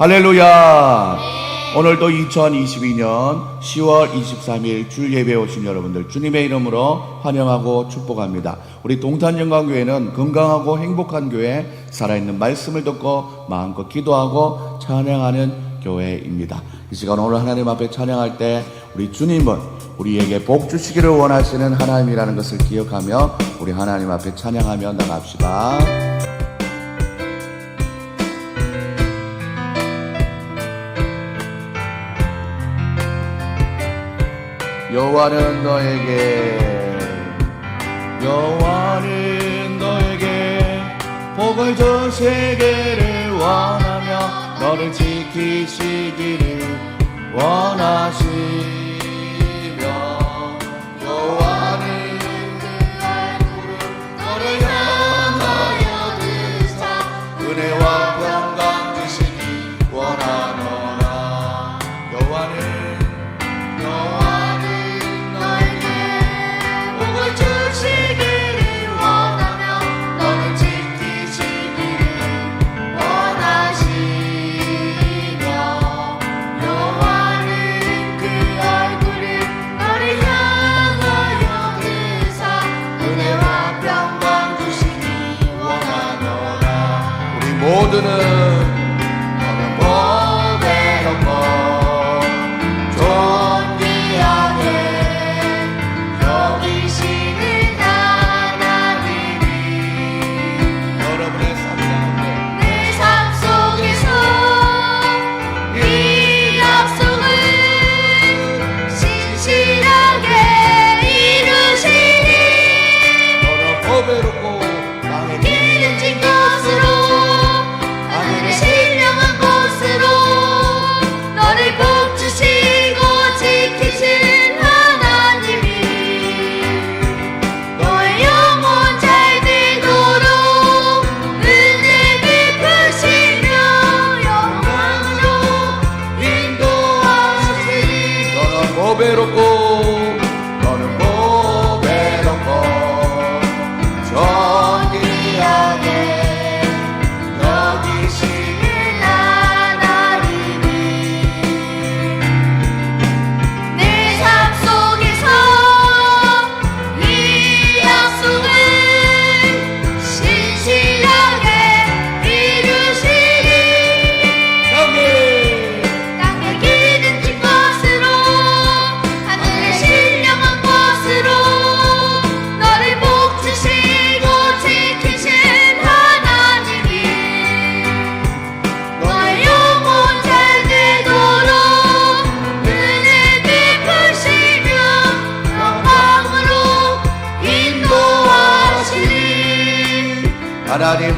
할렐루야! 오늘도 2022년 10월 23일 주 예배 오신 여러분들 주님의 이름으로 환영하고 축복합니다. 우리 동탄영광교회는 건강하고 행복한 교회, 살아있는 말씀을 듣고 마음껏 기도하고 찬양하는 교회입니다. 이 시간 오늘 하나님 앞에 찬양할 때 우리 주님은 우리에게 복 주시기를 원하시는 하나님이라는 것을 기억하며 우리 하나님 앞에 찬양하며 나갑시다. 여호와는 너에게 여호와는 너에게 복을 주시기를 원하며 너를 지키시기를 원하시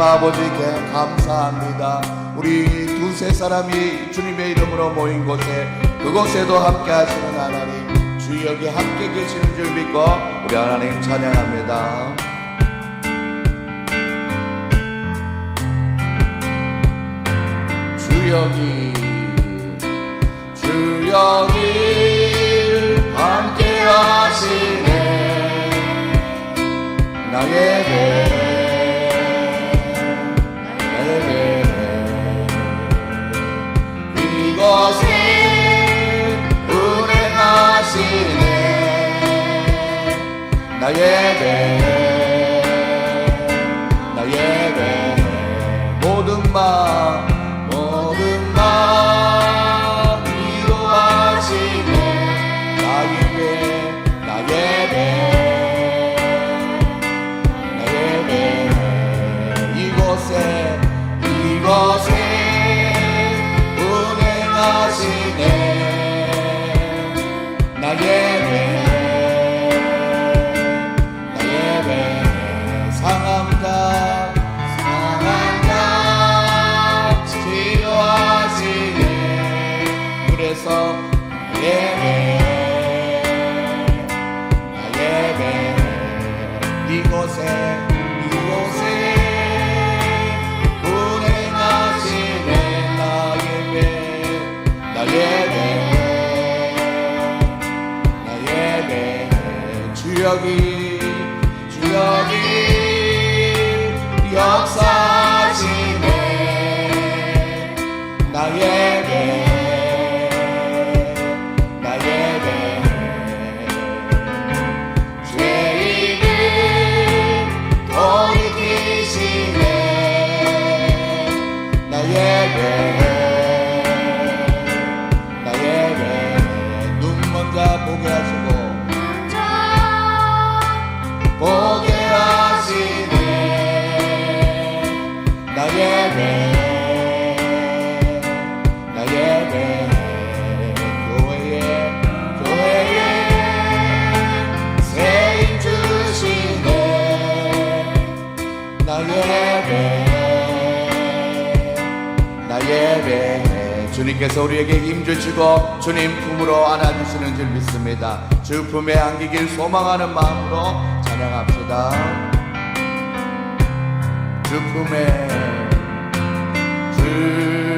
하나님 아버지께 감사합니다. 우리 두세 사람이 주님의 이름으로 모인 곳에 그곳에도 함께 하시는 하나님 주 여기 함께 계시는 줄 믿고 우리 하나님 찬양합니다. 주 여기 주 여기 함께 하시네 나의 배 하시네 나의 배 이곳에 이곳에 운행하시네 배 나의 배 주여기 주여기 주님께서 우리에게 힘 주시고 주님 품으로 안아주시는 줄 믿습니다. 주 품에 안기길 소망하는 마음으로 찬양합시다. 주 품에 주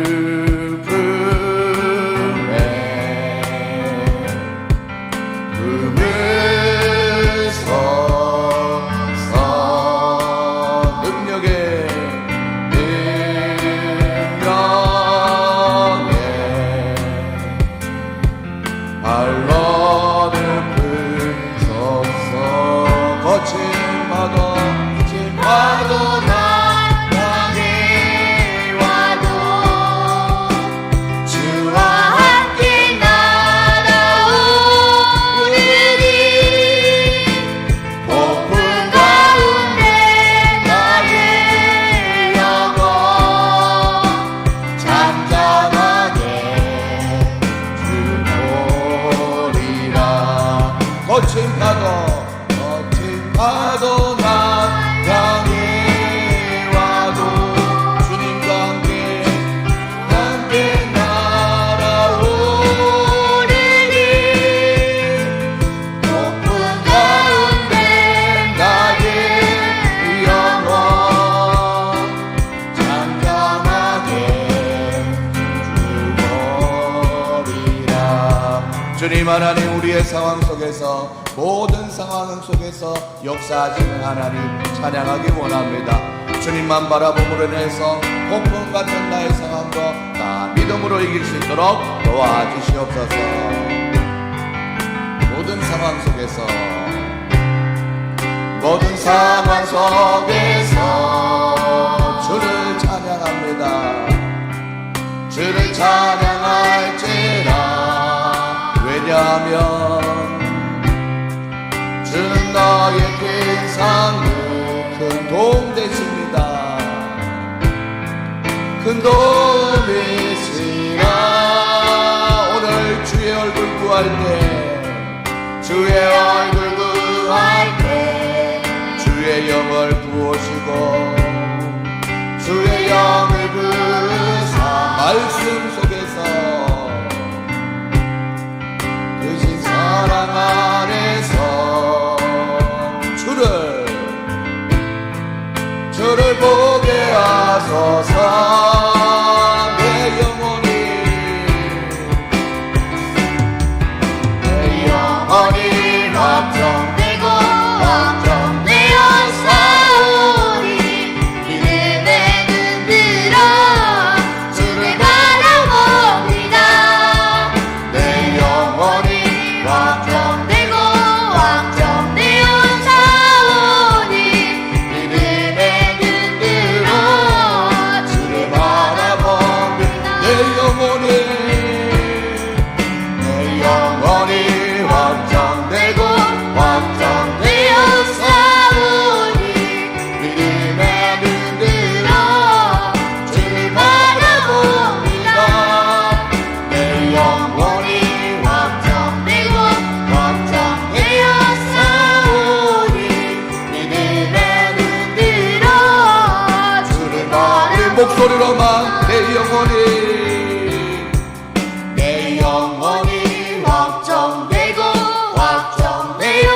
주님 하나님 우리의 상황 속에서 모든 상황 속에서 역사하시는 하나님 찬양하기 원합니다 주님만 바라봄으로 인해서 폭풍 같은 나의 상황도 다 믿음으로 이길 수 있도록 도와주시옵소서 모든 상황 속에서 모든 상황 속에서 주를 찬양합니다. 주를 찬양 하면 주는 너의 큰 상급 큰 도움 되십니다. 큰 도움이시라 오늘 주의 얼굴 구할 때 주의 얼굴 구할 때 주의 영을 부으시고 주의 영을 부으사 말씀 속 사랑 안 영혼이 내 영혼이 걱정되고 걱정되어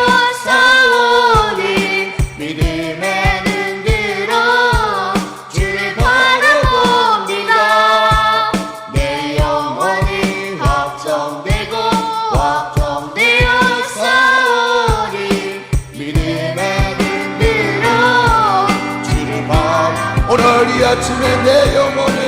싸우니 믿음에 눈들어 주를 바라봅니다. 내 영혼이 걱정되고 걱정되어 싸우니 믿음에 눈들어 주를 바라 오늘 이 아침에 내 영혼이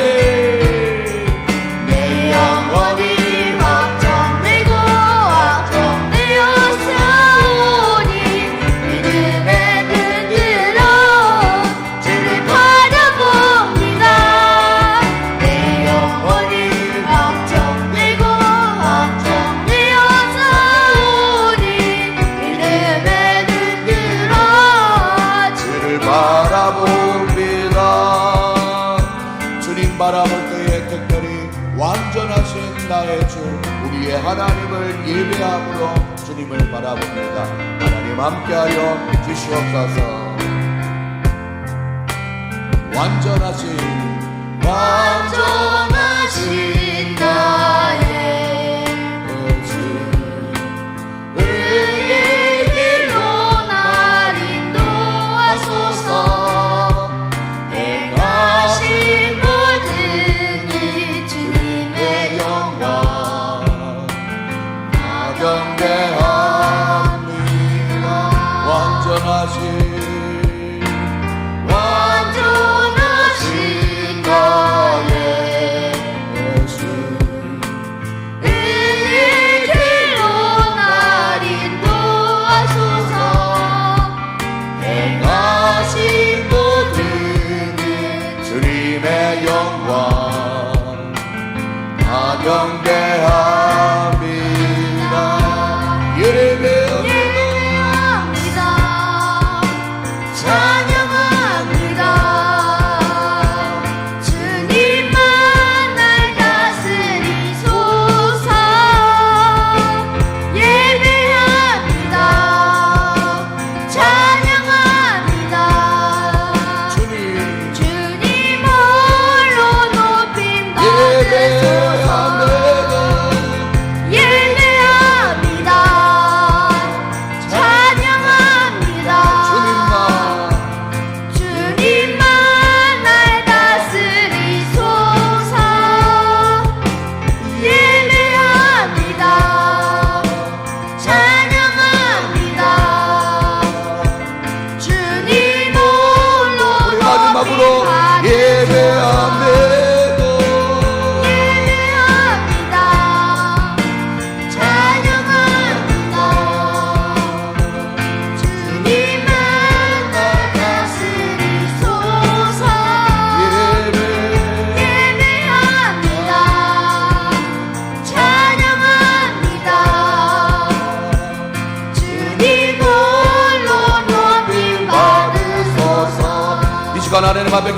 우리의 하나님을 예배함으로 주님을 바라봅니다. 하나님 함께하여 주시옵소서. 완전하신 완전하신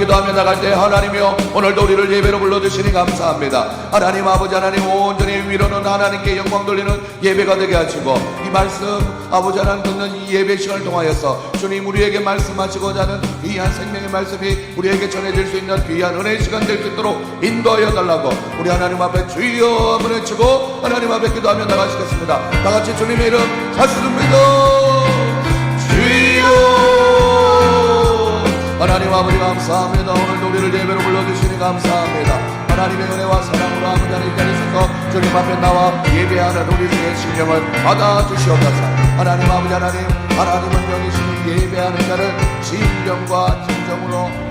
기도하며 나갈 때 하나님이여 오늘도 우리를 예배로 불러주시니 감사합니다. 하나님 아버지 하나님 온전히 위로는 하나님께 영광 돌리는 예배가 되게 하시고 이 말씀 아버지 하나님 듣는 이 예배 시간을 통하여서 주님 우리에게 말씀하시고자 하는 귀한 생명의 말씀이 우리에게 전해질 수 있는 귀한 은혜의 시간 될 수 있도록 인도하여 달라고 우리 하나님 앞에 주여 외치고 하나님 앞에 기도하며 나가시겠습니다. 다 같이 주님의 이름 찾습니다 하나님 아버지 감사합니다. 오늘도 우리를 예배로 불러주시니 감사합니다. 하나님의 은혜와 사랑으로 아버지 하나님 자리에서 주님 앞에 나와 예배하는 우리 중의 심령을 받아주시옵소서. 하나님 아버지 하나님 하나님은 영이시니 예배하는 자를 진정과 진정으로